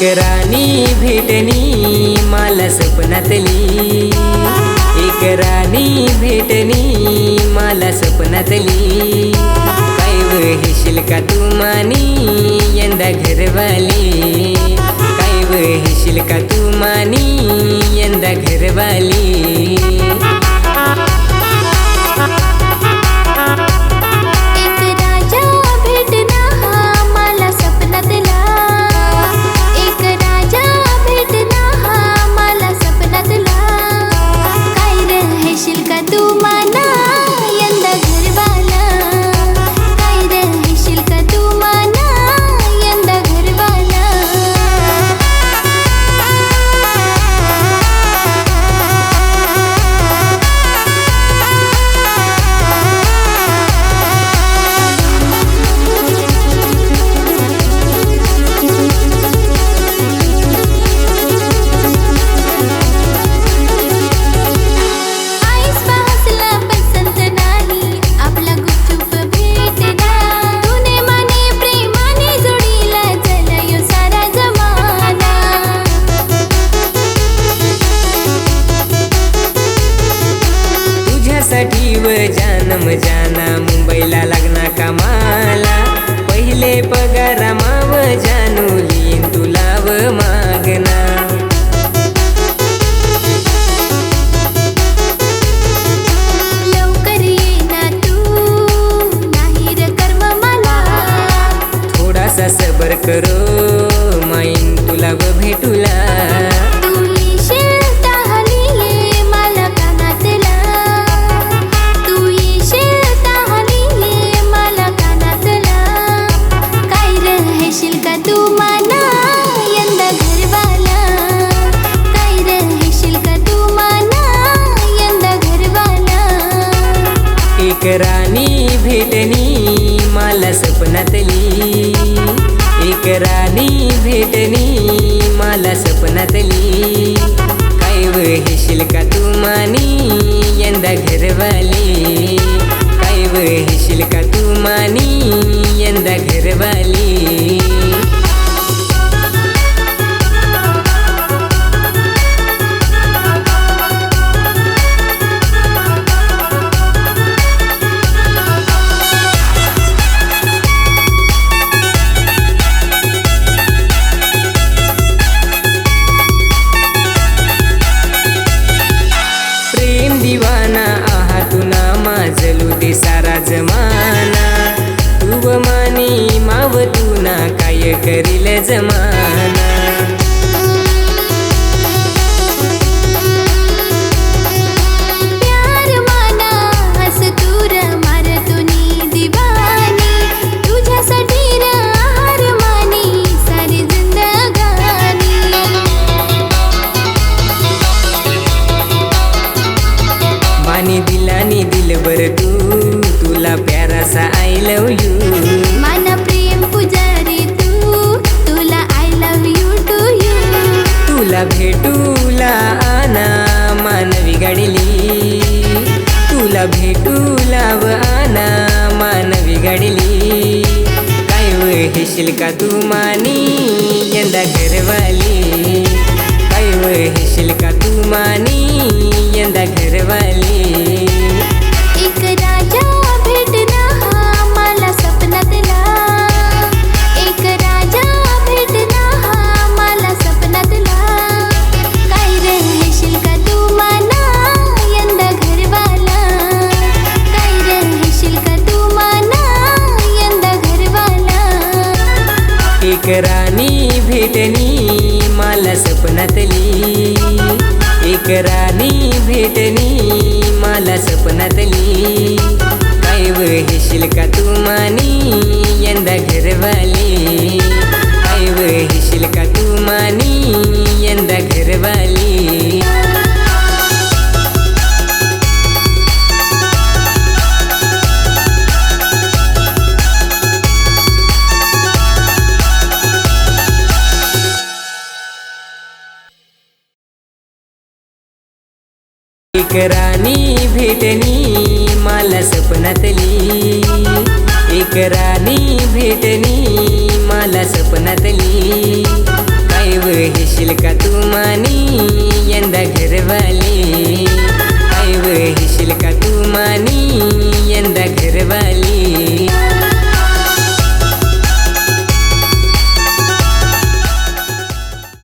एक राणी भेटणी मला सपनातली एक राणी भेटणी मला सपनातली काय वहिशील का तू मानी यंदा घरवाली. काय वहिशील का तू मानी यंदा घरवाली. जानम जाना मुंबईला लग्ना कामाला. पहिले पगारा माव जानू लिन तुला व मागना. लवकर ये ना तू नाही र कर्म मला. थोडासा सबर करो माईन तुला व भेटूला. राणी भेटणी मला सपनातली एक राणी भेटणी मला सपनातली काय वहिशील का तू मानी यंदा घरवाली. काय वहिशील का तू मानी यंदा घरवाली. मानी दिलानी दिलबर तू तुला प्यारासा आय लव यू माना प्रेम पुजारी तुला भेटूला आना मानवी गाडली. तुला भेटूला व आना मानवी गाडली. काय हेशील का तू मानी यंदा घरवाली? काय हेशील का तू मानी यंदा राणी भेटनी मला सपनातली. एक राणी भेटनी मला सपनातली. राणी भेटनी मला सपनातली. एक राणी भेटनी मला स्वप्नातली आईव हेशील का तू मानी यंदा घरवाली?